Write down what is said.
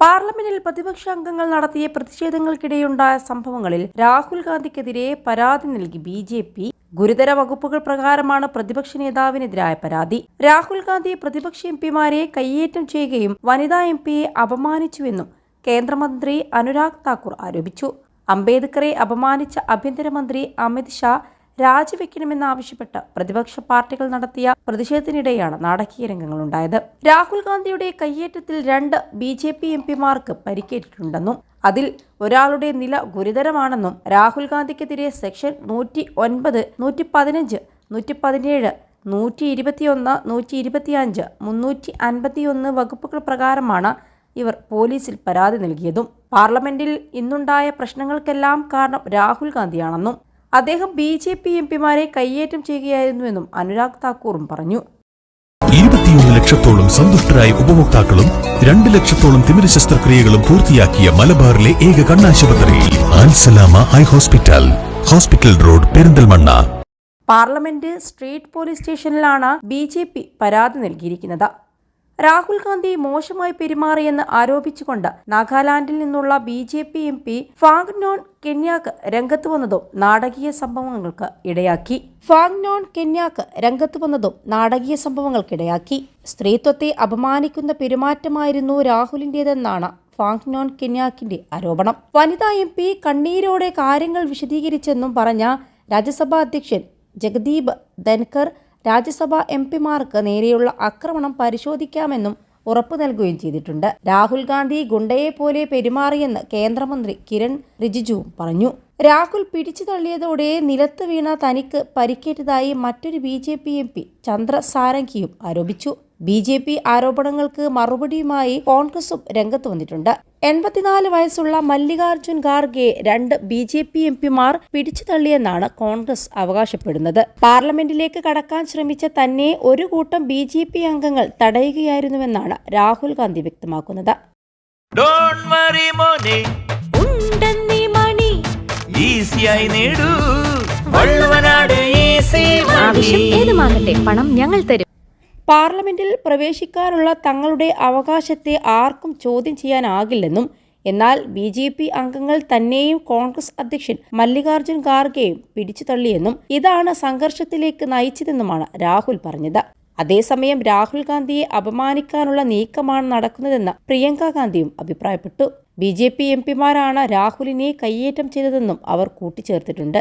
പാർലമെന്റിൽ പ്രതിപക്ഷ അംഗങ്ങൾ നടത്തിയ പ്രതിഷേധങ്ങൾക്കിടെയുണ്ടായ സംഭവങ്ങളിൽ രാഹുൽ ഗാന്ധിക്കെതിരെ പരാതി നൽകി ബി ജെ പി. ഗുരുതര വകുപ്പുകൾ പ്രകാരമാണ് പ്രതിപക്ഷ നേതാവിനെതിരായ പരാതി. രാഹുൽ ഗാന്ധി പ്രതിപക്ഷ എം പിമാരെ കയ്യേറ്റം ചെയ്യുകയും വനിതാ എം പിയെ അപമാനിച്ചുവെന്നും കേന്ദ്രമന്ത്രി അനുരാഗ് താക്കൂർ ആരോപിച്ചു. അംബേദ്കറെ അപമാനിച്ച ആഭ്യന്തരമന്ത്രി അമിത് ഷാ രാജിവെക്കണമെന്നാവശ്യപ്പെട്ട് പ്രതിപക്ഷ പാർട്ടികൾ നടത്തിയ പ്രതിഷേധത്തിനിടെയാണ് നാടകീയ രംഗങ്ങൾ രംഗങ്ങളുണ്ടായത്. രാഹുൽ ഗാന്ധിയുടെ കയ്യേറ്റത്തിൽ രണ്ട് ബി ജെ പി എം പിമാർക്ക് പരിക്കേറ്റിട്ടുണ്ടെന്നും അതിൽ ഒരാളുടെ നില ഗുരുതരമാണെന്നും രാഹുൽ ഗാന്ധിക്കെതിരെ സെക്ഷൻ നൂറ്റി ഒൻപത് നൂറ്റി പതിനഞ്ച് നൂറ്റി പതിനേഴ് നൂറ്റി ഇരുപത്തിയൊന്ന് നൂറ്റി ഇരുപത്തിയഞ്ച് മുന്നൂറ്റി അൻപത്തിയൊന്ന് വകുപ്പുകൾ പ്രകാരമാണ് ഇവർ പോലീസിൽ പരാതി നൽകിയതും. പാർലമെന്റിൽ ഇന്നുണ്ടായ പ്രശ്നങ്ങൾക്കെല്ലാം കാരണം രാഹുൽ ഗാന്ധിയാണെന്നും അദ്ദേഹം ബി ജെ പി എം പിമാരെ കയ്യേറ്റം ചെയ്യുകയായിരുന്നുവെന്നും അനുരാഗ് താക്കൂറും പറഞ്ഞു. ഇരുപത്തിയൊന്ന് ലക്ഷത്തോളം സന്തുഷ്ടരായ ഉപഭോക്താക്കളും രണ്ട് ലക്ഷത്തോളം തിമിര ശസ്ത്രക്രിയകളും പൂർത്തിയാക്കിയ മലബാറിലെ ഏക കണ്ണാശുപത്രി Ansalama eye hospital hospital road Perinthalmanna. Parliament street police സ്റ്റേഷനിലാണ് ബി ജെ പി പരാതി നൽകിയിരിക്കുന്നത്. രാഹുൽ ഗാന്ധി മോശമായി പെരുമാറിയെന്ന് ആരോപിച്ചുകൊണ്ട് നാഗാലാൻഡിൽ നിന്നുള്ള B J P M P Phangnon Konyak രംഗത്ത് വന്നതും നാടകീയ സംഭവങ്ങൾക്ക് ഇടയാക്കി. ഫാങ്നോൺ കെന്യാക്ക് രംഗത്ത് വന്നതും നാടകീയ സംഭവങ്ങൾക്കിടയാക്കി. സ്ത്രീത്വത്തെ അപമാനിക്കുന്ന പെരുമാറ്റമായിരുന്നു രാഹുലിന്റേതെന്നാണ് ഫാങ്നോൺ കെന്യാക്കിന്റെ ആരോപണം. വനിതാ എം പി കണ്ണീരോടെ കാര്യങ്ങൾ വിശദീകരിച്ചെന്നും പറഞ്ഞ രാജ്യസഭാ അധ്യക്ഷൻ ജഗദീപ് ധൻകർ രാജ്യസഭാ എം പിമാർക്ക് നേരെയുള്ള ആക്രമണം പരിശോധിക്കാമെന്നും ഉറപ്പു നൽകുകയും ചെയ്തിട്ടുണ്ട്. രാഹുൽ ഗാന്ധി ഗുണ്ടയെ പോലെ പെരുമാറിയെന്ന് കേന്ദ്രമന്ത്രി കിരൺ റിജിജുവും പറഞ്ഞു. രാഹുൽ പിടിച്ചു തള്ളിയതോടെ നിലത്ത് വീണ തനിക്ക് പരിക്കേറ്റതായി മറ്റൊരു B J P M P Chandra സാരംഗിയും ആരോപിച്ചു. ബി ജെ പി ആരോപണങ്ങൾക്ക് മറുപടിയുമായി കോൺഗ്രസും രംഗത്ത് വന്നിട്ടുണ്ട്. എൺപത്തിനാല് വയസ്സുള്ള മല്ലികാർജുൻ ഖാർഗെ രണ്ട് ബി ജെ പി എം പിമാർ പിടിച്ചു തള്ളിയെന്നാണ് കോൺഗ്രസ് അവകാശപ്പെടുന്നത്. പാർലമെന്റിലേക്ക് കടക്കാൻ ശ്രമിച്ച തന്നെ ഒരു കൂട്ടം ബി ജെ പി അംഗങ്ങൾ തടയുകയായിരുന്നുവെന്നാണ് രാഹുൽ ഗാന്ധി വ്യക്തമാക്കുന്നത്. ഡോണ്ട് വറി മോനെ. ഉണ്ടെന്നീ മണി. ഈസിയായി നേടൂ. വള്ളുവനാട് ഈസി ആവശ്യം ഏതുമാകട്ടെ പണം ഞങ്ങൾ തരും. പാർലമെന്റിൽ പ്രവേശിക്കാനുള്ള തങ്ങളുടെ അവകാശത്തെ ആർക്കും ചോദ്യം ചെയ്യാനാകില്ലെന്നും എന്നാൽ ബി ജെ പി അംഗങ്ങൾ തന്നെയും കോൺഗ്രസ് അധ്യക്ഷൻ മല്ലികാർജുൻ ഖാർഗെയും പിടിച്ചു തള്ളിയെന്നും ഇതാണ് സംഘർഷത്തിലേക്ക് നയിച്ചതെന്നുമാണ് രാഹുൽ പറഞ്ഞത്. അതേസമയം രാഹുൽ ഗാന്ധിയെ അപമാനിക്കാനുള്ള നീക്കമാണ് നടക്കുന്നതെന്ന് പ്രിയങ്ക ഗാന്ധിയും അഭിപ്രായപ്പെട്ടു. ബി ജെ പി എം പിമാരാണ് രാഹുലിനെ കയ്യേറ്റം ചെയ്തതെന്നും അവർ കൂട്ടിച്ചേർത്തിട്ടുണ്ട്.